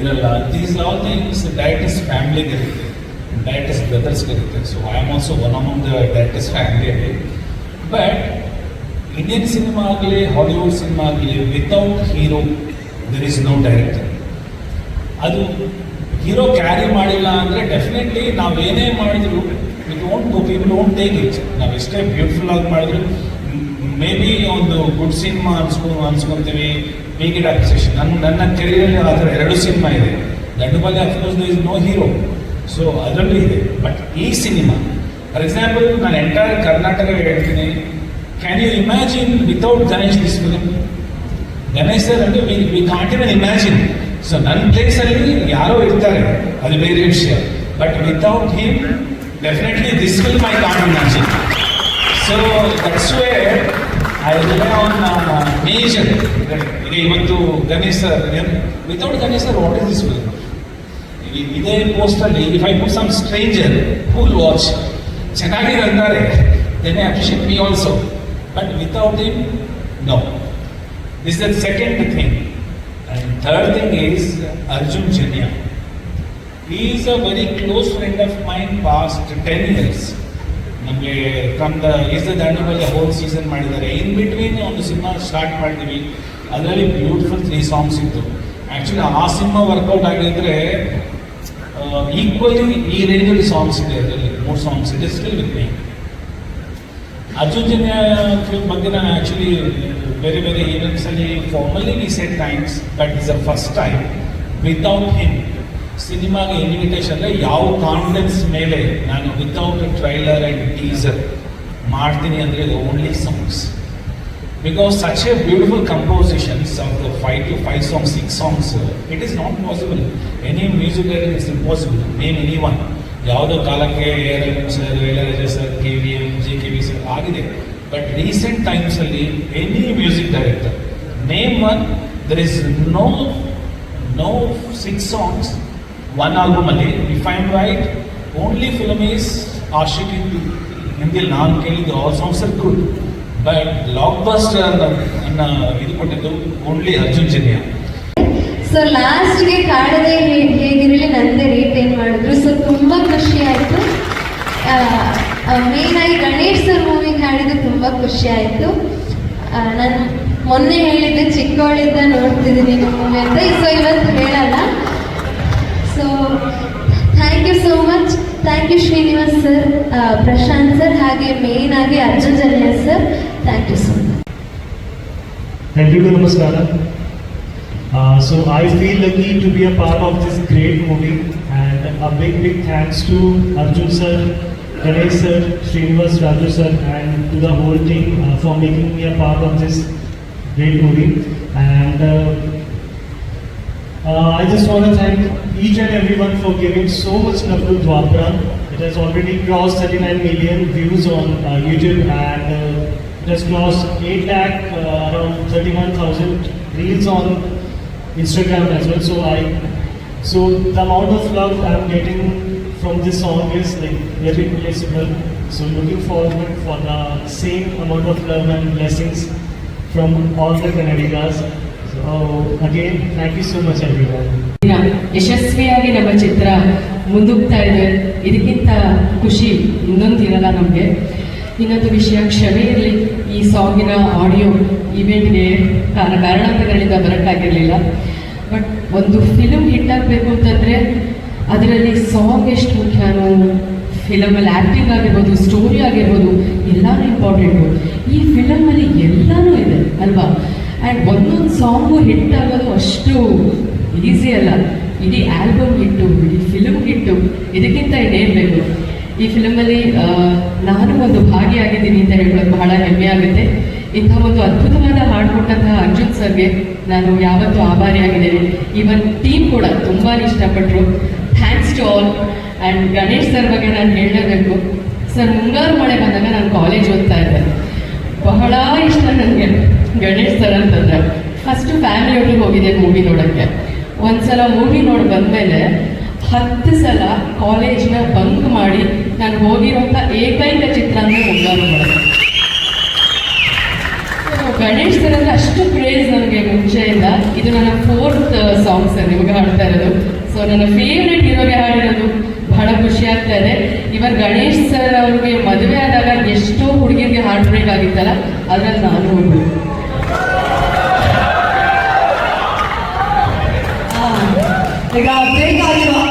ಇರಲ್ಲ. These all things directors ಫ್ಯಾಮಿಲಿಗೆ ಇರುತ್ತೆ. ಡೈರೆಕ್ಟರ್ಸ್ ಬ್ರದರ್ಸ್ಗೆ ಇರುತ್ತೆ. So I am also one among the directors ಫ್ಯಾಮಿಲಿಯಲ್ಲಿ ಬಟ್ ಇಂಡಿಯನ್ ಸಿನಿಮಾ ಆಗಲಿ ಹಾಲಿವುಡ್ ಸಿನಿಮಾ ಆಗಲಿ without hero there is no director ಅದು ಹೀರೋ ಕ್ಯಾರಿ ಮಾಡಿಲ್ಲ ಅಂದರೆ ಡೆಫಿನೆಟ್ಲಿ ಏನೇ ಮಾಡಿದ್ರು it won't go people won't take it ನಾವು ಎಷ್ಟೇ ಬ್ಯೂಟಿಫುಲ್ ಆಗಿ ಮಾಡಿದ್ರು ಮೇ ಬಿ ಒಂದು ಗುಡ್ ಸಿನಿಮಾ ಅನ್ಸ್ಕೊ, ಅನ್ಸ್ಕೊತೀವಿ ಮೇಕ್ ಇಟ್ ಅಪ್ರಿಸಿಯೇಷನ್ ನನ್ನ ನನ್ನ ಕೆರಿಯರಲ್ಲಿ ಆ ಥರ ಎರಡು ಸಿನಿಮಾ ಇದೆ. ದಂಡುಬಾಲಿ of course the is no hero so ಅದರಲ್ಲೂ ಇದೆ. ಬಟ್ ಈ ಸಿನಿಮಾ ಫಾರ್ ಎಕ್ಸಾಂಪಲ್ ನಾನು ಎಂಟೈರ್ ಕರ್ನಾಟಕ ಹೇಳ್ತೀನಿ. Can you imagine without Ganesh this film Ganesh sir ಅಂದರೆ we we can't even imagine so ನನ್ನ ಪ್ಲೇಸಲ್ಲಿ ಯಾರೋ ಇರ್ತಾರೆ. ಅದು ಬೇರೆ ವಿಷಯ. But without him definitely this film I can't imagine so that's way major ಈಗ ಇವತ್ತು Ganesh sir without Ganesh sir what is this film ಇದೇ ಪೋಸ್ಟಲ್ಲಿ if I put some stranger full watch ಚೆನ್ನಾಗಿದೆ ಅಂತಾರೆ then appreciate me also but without him no This is the second thing. And third thing is Arjun Janya. He is a very close friend of mine past 10 years. ನಮಗೆ from the is the ದಾಂಡಬಲ್ಲಿ whole season ಮಾಡಿದ್ದಾರೆ. In between ಒಂದು cinema start ಮಾಡಿದ್ವಿ. ಅದರಲ್ಲಿ beautiful three songs ಇತ್ತು. Actually ಆ cinema work out ಆಗಿದ್ರೆ equally ಈ ರೇಂಜಲ್ಲಿ ಸಾಂಗ್ಸ್ ಇದೆ ಅದರಲ್ಲಿ. ಮೂರು ಸಾಂಗ್ಸ್ ಇದೆ ಸ್ಟಿಲ್ ವಿತ್ ಮೀ ಅರ್ಜುನ್ ಬಗ್ಗೆ ನಾನು ಆ್ಯಕ್ಚುಲಿ ಬೇರೆ ಬೇರೆ ಈವೆಂಟ್ಸಲ್ಲಿ formally we set times but is a first time without him ಸಿನಿಮಾಗೆ ಇನ್ವಿಟೇಷನ್ ಯಾವ ಕಾನ್ಫಿಡೆನ್ಸ್ ಮೇಲೆ ನಾನು ವಿತೌಟ್ ಟ್ರೈಲರ್ ಆ್ಯಂಡ್ ಟೀಸರ್ ಮಾಡ್ತೀನಿ ಅಂದರೆ only songs because such a beautiful compositions of the five to five songs six songs it is not possible any music it's impossible name any one ಯಾವುದೋ ಕಾಲಕ್ಕೆ A R M sir Ilaiyaraaja sir K V M J K V sir ಆಗಿದೆ. But recent ಟೈಮ್ಸಲ್ಲಿ any music director name one there is no no six songs one ಆಲ್ಬಮಲ್ಲಿ if I write only film is Ashiq in ನಿಮಗೆ ನಾನು ಕೇಳಿದ್ದು all songs are good but blockbuster ಅನ್ನ ಇದು ಕೊಟ್ಟಿದ್ದು only Arjun Janya so ಲಾಸ್ಟ್ಗೆ ಕಾಡದೆ ಹೇಗಿರಲಿ ನಂದೇ rate ಮಾಡಿದ್ರು. So ತುಂಬ ಖುಷಿ ಆಯಿತು. ಮೇನ್ ಆಗಿ ಗಣೇಶ್ ಸರ್ ಮೂವಿ ಕಾಡಿದ್ದು ತುಂಬ ಖುಷಿ ಆಯಿತು. ನಾನು ಮೊನ್ನೆ ಹೇಳಿದ್ದೆ, ಚಿಕ್ಕವಳಿಂದ ನೋಡ್ತಿದ್ದೀನಿ ಮೂವಿ ಅಂತ. ಸೊ ಇವತ್ತು ಹೇಳಲ್ಲ. so thank you so much thank you Srinivas sir Prashanth sir ಹಾಗೆ ಮೇನ್ ಆಗಿ Arjun Janya sir thank you so much ಎಲ್ರಿಗೂ ನಮಸ್ಕಾರ so I feel lucky to be a part of this great movie and a big big thanks to Arjun sir Ganesh sir Srinivas Raju sir and to the whole team for making me a part of this great movie and uh, uh, I just want to thank each and everyone for giving so much love to Dwapra. It has already crossed 39 million views on uh, YouTube and uh, it has crossed 8 lakh uh, around 31,000 reels on Instagram as well. So I so the amount of love I'm getting from this song is like irreplaceable. So looking forward for the same amount of love and blessings from all the Kannadigas. Much, everyone. ಯಶಸ್ವಿಯಾಗಿ ನಮ್ಮ ಚಿತ್ರ ಮುಂದುಗ್ತಾ ಇದೆ. ಇದಕ್ಕಿಂತ ಖುಷಿ ಇನ್ನೊಂದು ಇರಲ್ಲ ನಮಗೆ. ಇನ್ನೊಂದು ವಿಷಯ, ಕ್ಷಮೆ ಇರಲಿ. ಈ ಸಾಂಗಿನ ಆಡಿಯೋ ಇವೆಂಟ್ಗೆ ಕಾರಣ ಕಾರಣಾಂತರಗಳಿಂದ ಬರೋಕ್ಕಾಗಿರಲಿಲ್ಲ. ಬಟ್ ಒಂದು ಫಿಲಮ್ ಹಿಟ್ ಆಗಬೇಕು ಅಂತಂದರೆ, ಅದರಲ್ಲಿ ಸಾಂಗ್ ಎಷ್ಟು ಮುಖ್ಯನೋ ಫಿಲಮಲ್ಲಿ ಆ್ಯಕ್ಟಿಂಗ್ ಆಗಿರ್ಬೋದು ಸ್ಟೋರಿ ಆಗಿರ್ಬೋದು, ಎಲ್ಲನೂ ಇಂಪಾರ್ಟೆಂಟು ಈ ಫಿಲಮಲ್ಲಿ ಎಲ್ಲನೂ ಇದೆ, ಅಲ್ವಾ? ಆ್ಯಂಡ್ ಒಂದೊಂದು ಸಾಂಗು ಹಿಟ್ ಆಗೋದು ಅಷ್ಟು ಈಸಿ ಅಲ್ಲ. ಇಡೀ ಆಲ್ಬಮ್ ಹಿಟ್ಟು, ಇಡೀ ಫಿಲಮ್ ಹಿಟ್ಟು. ಇದಕ್ಕಿಂತ ಇನ್ನೇನು ಬೇಕು? ಈ ಫಿಲಮಲ್ಲಿ ನಾನು ಒಂದು ಭಾಗಿಯಾಗಿದ್ದೀನಿ ಅಂತ ಹೇಳೋದು ಬಹಳ ಹೆಮ್ಮೆ ಆಗುತ್ತೆ. ಇಂಥ ಒಂದು ಅದ್ಭುತವಾದ ಹಾಡು ಕೊಟ್ಟಂತಹ ಅರ್ಜುನ್ ಸರ್ಗೆ ನಾನು ಯಾವತ್ತೂ ಆಭಾರಿಯಾಗಿದ್ದೇನೆ ಈವನ್ ಟೀಮ್ ಕೂಡ ತುಂಬಾ ಇಷ್ಟಪಟ್ಟರು thanks to all and Ganesh sir ಬಗ್ಗೆ ನಾನು ಹೇಳಲೇಬೇಕು. ಸರ್ ಮುಂಗಾರು ಮಳೆ ಬಂದಾಗ ನಾನು ಕಾಲೇಜ್ ಓದ್ತಾ ಇದ್ದೆ ಬಹಳ ಇಷ್ಟ ನನಗೆ ಗಣೇಶ್ ಸರ್ ಅಂತಂದ್ರೆ ಫಸ್ಟ್ ಫ್ಯಾಮಿಲಿ ಒಟ್ಟಿಗೆ ಹೋಗಿದ್ದೆ ಮೂವಿ ನೋಡೋಕ್ಕೆ. ಒಂದ್ಸಲ ಮೂವಿ ನೋಡಿ ಬಂದ್ಮೇಲೆ ಹತ್ತು ಸಲ ಕಾಲೇಜ್ನ ಬಂಕ್ ಮಾಡಿ ನಾನು ಹೋಗಿರೋಂಥ ಏಕೈಕ ಚಿತ್ರ ಮುಂಗಾರು ಮಳೆ ಗಣೇಶ್ ಸರ್ ಅಂದ್ರೆ ಅಷ್ಟು ಕ್ರೇಜ್ ನನಗೆ ಮುಂಚೆಯಿಂದ. ಇದು ನನ್ನ ಫೋರ್ತ್ ಸಾಂಗ್ ಸರ್ ನಿಮಗೆ ಹಾಡ್ತಾ ಇರೋದು. ಸೊ ನನ್ನ ಫೇವ್ರೆಟ್ ಹೀರೋಗೆ ಹಾಡಿರೋದು. ಬಹಳ ಖುಷಿ ಆಗ್ತಾ ಇದೆ. ಇವಾಗ ಗಣೇಶ್ ಸರ್ ಅವ್ರಿಗೆ ಮದುವೆ ಆದಾಗ ಎಷ್ಟೋ ಹುಡುಗಿರಿಗೆ ಹಾರ್ಟ್ ಬ್ರೇಕ್ ಆಗಿತ್ತಲ್ಲ, ಅದ್ರಲ್ಲಿ ನಾನು が正解は